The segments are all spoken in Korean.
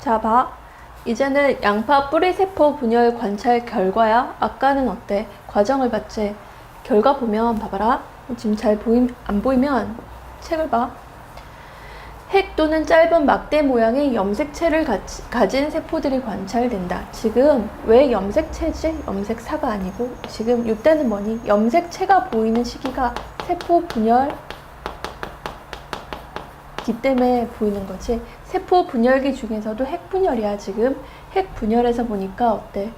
자, 봐. 이제는 양파 뿌리세포 분열 관찰 결과야. 아까는 어때? 과정을 봤지? 결과 보면 봐봐라. 지금 잘 보임, 안 보이면 책을 봐. 핵 또는 짧은 막대 모양의 염색체를 가지, 가진 세포들이 관찰된다. 지금 왜 염색체지? 염색사가 아니고 지금 이때는 뭐니? 염색체가 보이는 시기가 세포 분열 기 때문에 보이는 거지. 세포 분열기 중에서도 핵 분열이야 지금. 핵 분열에서 보니까 어때?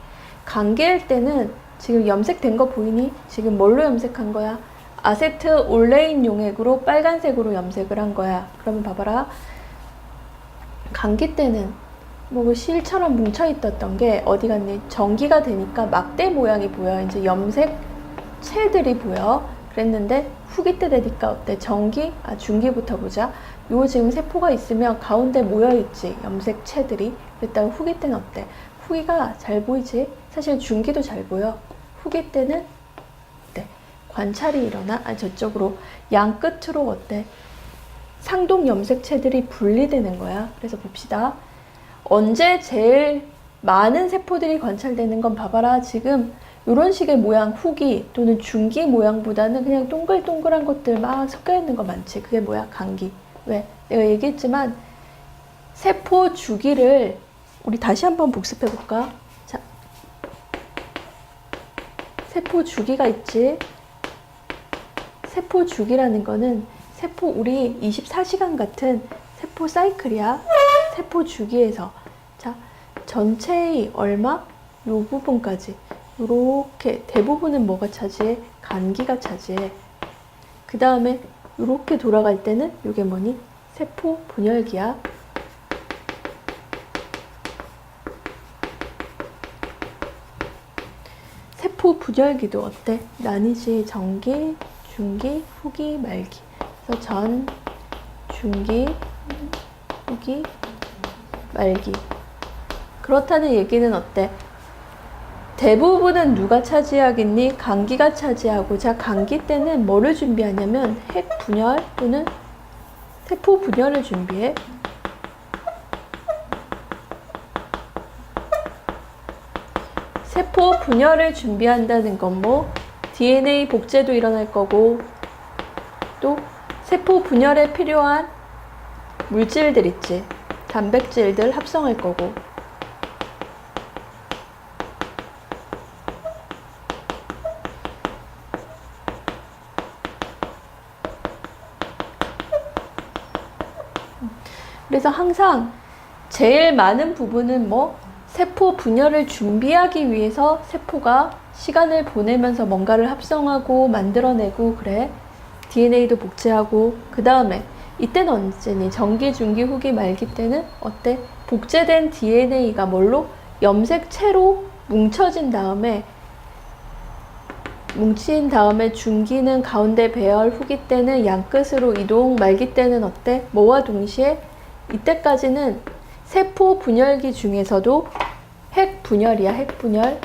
감기일 때는 지금 염색된 거 보이니? 지금 뭘로 염색한 거야? 아세트 올레인 용액으로 빨간색으로 염색을 한 거야. 그러면 봐봐라. 감기 때는 뭐 실처럼 뭉쳐 있었던 게 어디 갔니? 전기가 되니까 막대 모양이 보여. 이제 염색체들이 보여. 그랬는데 후기 때 되니까 어때? 전기? 아 중기부터 보자. 요 지금 세포가 있으면 가운데 모여 있지. 염색체들이. 일단 후기 때는 어때? 후기가 잘 보이지? 사실 중기도 잘 보여. 후기 때는 어때? 관찰이 일어나? 아 저쪽으로 양 끝으로 어때? 상동 염색체들이 분리되는 거야. 그래서 봅시다. 언제 제일 많은 세포들이 관찰되는 건 봐봐라. 지금 이런 식의 모양 후기 또는 중기 모양보다는 그냥 동글동글한 것들 막 섞여 있는 거 많지. 그게 뭐야? 감기. 왜? 내가 얘기했지만 세포 주기를 우리 다시 한번 복습해 볼까? 자. 세포 주기가 있지. 세포 주기라는 거는 세포 우리 24시간 같은 세포 사이클이야. 세포 주기에서 자 전체의 얼마 요 부분까지 요렇게 대부분은 뭐가 차지해? 간기가 차지해. 그 다음에 요렇게 돌아갈 때는 요게 뭐니? 세포 분열기야. 세포 분열기도 어때? 나뉘지 전기, 중기, 후기, 말기. 그래서 전, 중기, 후기, 말기. 그렇다는 얘기는 어때? 대부분은 누가 차지하겠니? 감기가 차지하고 자 감기 때는 뭐를 준비하냐면 핵 분열 또는 세포 분열을 준비해. 세포 분열을 준비한다는 건 뭐 DNA 복제도 일어날 거고 또 세포 분열에 필요한 물질들 있지. 단백질들 합성할 거고 그래서 항상 제일 많은 부분은 뭐 세포 분열을 준비하기 위해서 세포가 시간을 보내면서 뭔가를 합성하고 만들어내고 그래. DNA도 복제하고 그 다음에 이때는 언제니? 전기, 중기, 후기, 말기 때는 어때? 복제된 DNA가 뭘로? 염색체로 뭉쳐진 다음에 뭉친 다음에 중기는 가운데 배열, 후기 때는 양끝으로 이동, 말기 때는 어때? 뭐와 동시에 이때까지는 세포 분열기 중에서도 핵 분열이야, 핵 분열.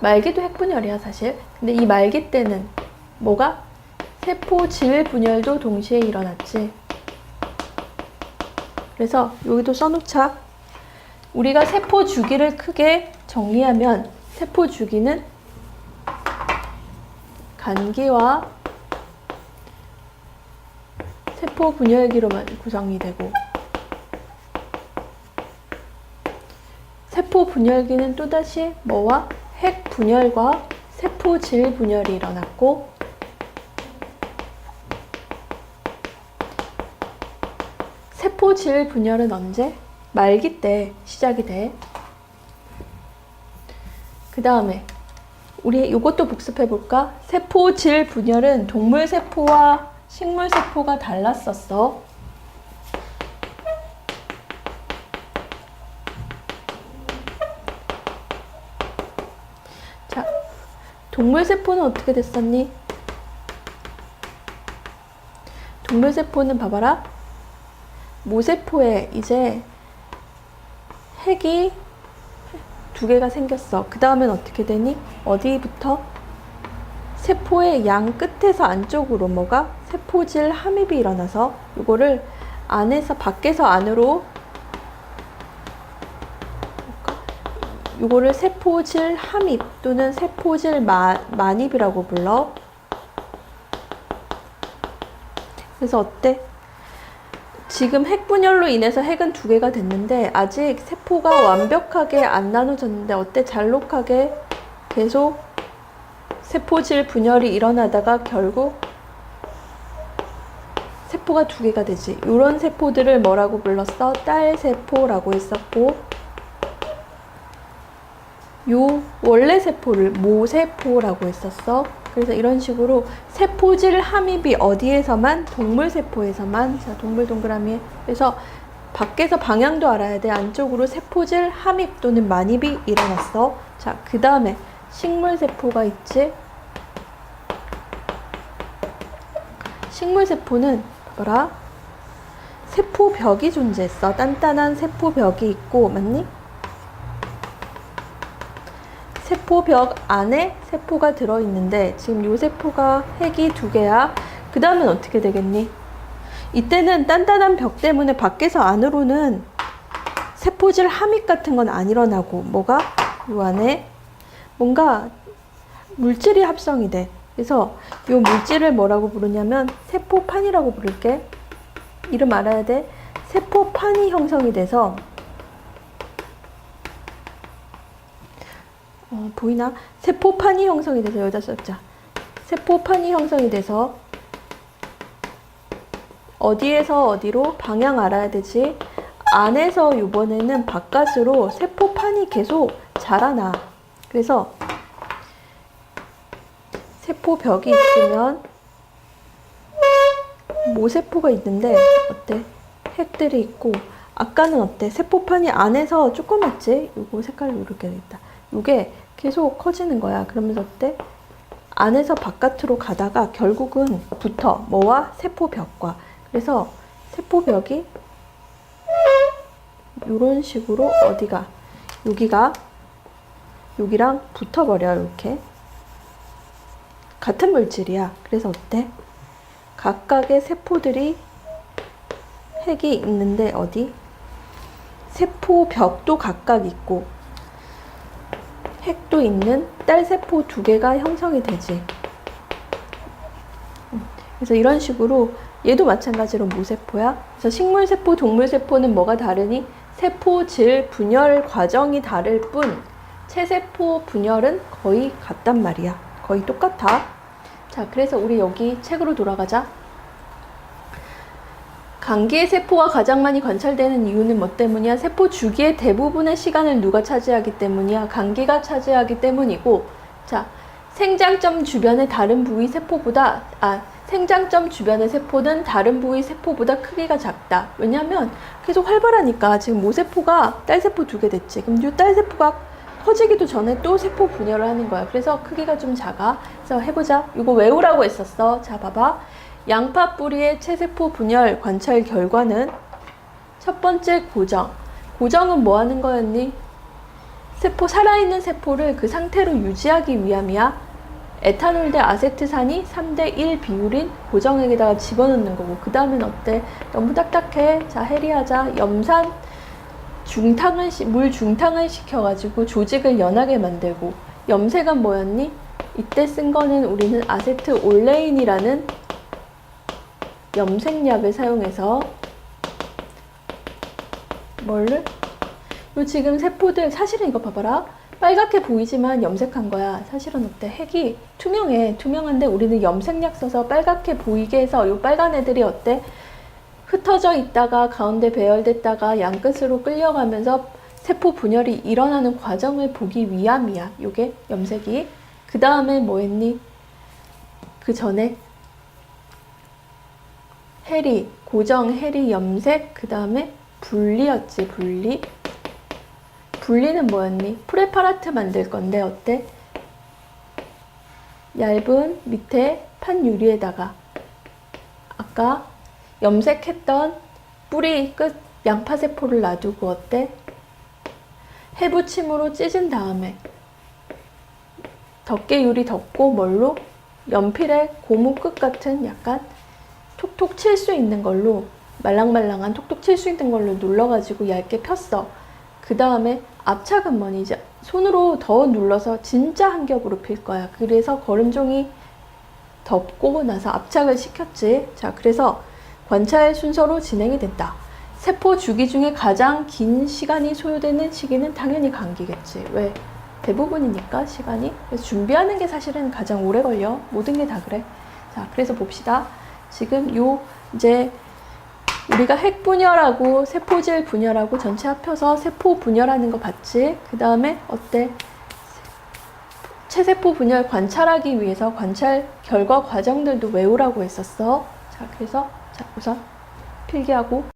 말기도 핵 분열이야, 사실. 근데 이 말기 때는 뭐가? 세포 질 분열도 동시에 일어났지. 그래서 여기도 써놓자. 우리가 세포 주기를 크게 정리하면 세포 주기는 간기와 세포 분열기로만 구성이 되고 세포 분열기는 또다시 뭐와 핵 분열과 세포 질 분열이 일어났고 세포 질 분열은 언제? 말기 때 시작이 돼. 그 다음에 우리 이것도 복습해 볼까? 세포 질 분열은 동물 세포와 식물 세포가 달랐었어. 자, 동물 세포는 어떻게 됐었니? 동물 세포는 봐봐라. 모세포에 이제 핵이 두 개가 생겼어. 그 다음엔 어떻게 되니? 어디부터? 세포의 양 끝에서 안쪽으로 뭐가 세포질 함입이 일어나서 이거를 안에서 밖에서 안으로 요거를 세포질 함입 또는 세포질 마, 만입이라고 불러. 그래서 어때? 지금 핵분열로 인해서 핵은 두 개가 됐는데 아직 세포가 완벽하게 안 나눠졌는데 어때? 잘록하게 계속 세포질 분열이 일어나다가 결국 세포가 두 개가 되지. 이런 세포들을 뭐라고 불렀어? 딸 세포라고 했었고 요 원래 세포를 모세포라고 했었어. 그래서 이런 식으로 세포질 함입이 어디에서만 동물 세포에서만 자 동물 동그라미 그래서 밖에서 방향도 알아야 돼 안쪽으로 세포질 함입 또는 만입이 일어났어 자그 다음에 식물 세포가 있지 식물 세포는 봐라 세포벽이 존재했어 단단한 세포벽이 있고 맞니? 세포벽 안에 세포가 들어있는데 지금 요 세포가 핵이 두 개야. 그 다음은 어떻게 되겠니? 이때는 단단한 벽 때문에 밖에서 안으로는 세포질 함입 같은 건 안 일어나고 뭐가 요 안에 뭔가 물질이 합성이 돼. 그래서 요 물질을 뭐라고 부르냐면 세포판이라고 부를게. 이름 알아야 돼. 세포판이 형성이 돼서 어, 보이나? 세포판이 형성이 돼서 여기다 썼자. 세포판이 형성이 돼서 어디에서 어디로 방향 알아야 되지? 안에서 이번에는 바깥으로 세포판이 계속 자라나. 그래서 세포 벽이 있으면 모세포가 있는데 어때? 핵들이 있고 아까는 어때? 세포판이 안에서 조그맣지? 요거 색깔로 이렇게 되겠다. 이게 계속 커지는 거야. 그러면서 어때? 안에서 바깥으로 가다가 결국은 붙어. 뭐와? 세포벽과. 그래서 세포벽이 이런 식으로 어디가? 여기가 여기랑 붙어버려. 이렇게. 같은 물질이야. 그래서 어때? 각각의 세포들이 핵이 있는데 어디? 세포 벽도 각각 있고 핵도 있는 딸 세포 두 개가 형성이 되지. 음, 그래서 이런 식으로 얘도 마찬가지로 모세포야. 그래서 식물 세포, 동물 세포는 뭐가 다르니? 세포 질 분열 과정이 다를 뿐 체세포 분열은 거의 같단 말이야. 거의 똑같아. 자, 그래서 우리 여기 책으로 돌아가자. 감기의 세포가 가장 많이 관찰되는 이유는 뭐 때문이야? 세포 주기의 대부분의 시간을 누가 차지하기 때문이야? 감기가 차지하기 때문이고, 자, 생장점 주변의 다른 부위 세포보다, 아, 생장점 주변의 세포는 다른 부위 세포보다 크기가 작다. 왜냐면 계속 활발하니까 지금 모세포가 딸세포 두 개 됐지. 그럼 이 딸세포가 커지기도 전에 또 세포 분열을 하는 거야. 그래서 크기가 좀 작아. 그래서 해보자. 이거 외우라고 했었어. 자, 봐봐. 양파 뿌리의 체세포 분열 관찰 결과는 첫 번째 고정. 고정은 뭐 하는 거였니? 세포, 살아있는 세포를 그 상태로 유지하기 위함이야. 에탄올 대 아세트산이 3대 1 비율인 고정액에다가 집어넣는 거고, 그 다음엔 어때? 너무 딱딱해. 자, 해리하자. 염산 중탕을, 시- 물 중탕을 시켜가지고 조직을 연하게 만들고, 염색은 뭐였니? 이때 쓴 거는 우리는 아세트 올레인이라는 염색약을 사용해서 뭘를? 요 지금 세포들 사실은 이거 봐봐라. 빨갛게 보이지만 염색한 거야. 사실은 어때? 핵이 투명해. 투명한데 우리는 염색약 써서 빨갛게 보이게 해서 요 빨간 애들이 어때 흩어져 있다가 가운데 배열됐다가 양끝으로 끌려가면서 세포 분열이 일어나는 과정을 보기 위함이야 요게 염색이 그 다음에 뭐 했니 그 전에 해리, 고정 해리 염색, 그 다음에 분리였지, 분리. 분리는 뭐였니? 프레파라트 만들 건데, 어때? 얇은 밑에 판 유리에다가 아까 염색했던 뿌리 끝 양파 세포를 놔두고 어때? 해부침으로 찢은 다음에 덮개 유리 덮고 뭘로? 연필의 고무 끝 같은 약간 톡톡 칠 수 있는 걸로 말랑말랑한 톡톡 칠 수 있는 걸로 눌러가지고 얇게 폈어. 그 다음에 압착은머니 이제 손으로 더 눌러서 진짜 한 겹으로 필 거야. 그래서 거름종이 덮고 나서 압착을 시켰지. 자, 그래서 관찰 순서로 진행이 된다. 세포 주기 중에 가장 긴 시간이 소요되는 시기는 당연히 감기겠지. 왜? 대부분이니까 시간이. 그래서 준비하는 게 사실은 가장 오래 걸려. 모든 게 다 그래. 자, 그래서 봅시다. 지금 요 이제 우리가 핵 분열하고 세포질 분열하고 전체 합쳐서 세포 분열하는 거 봤지? 그 다음에 어때? 체세포 분열 관찰하기 위해서 관찰 결과 과정들도 외우라고 했었어. 자, 그래서 자, 우선 필기하고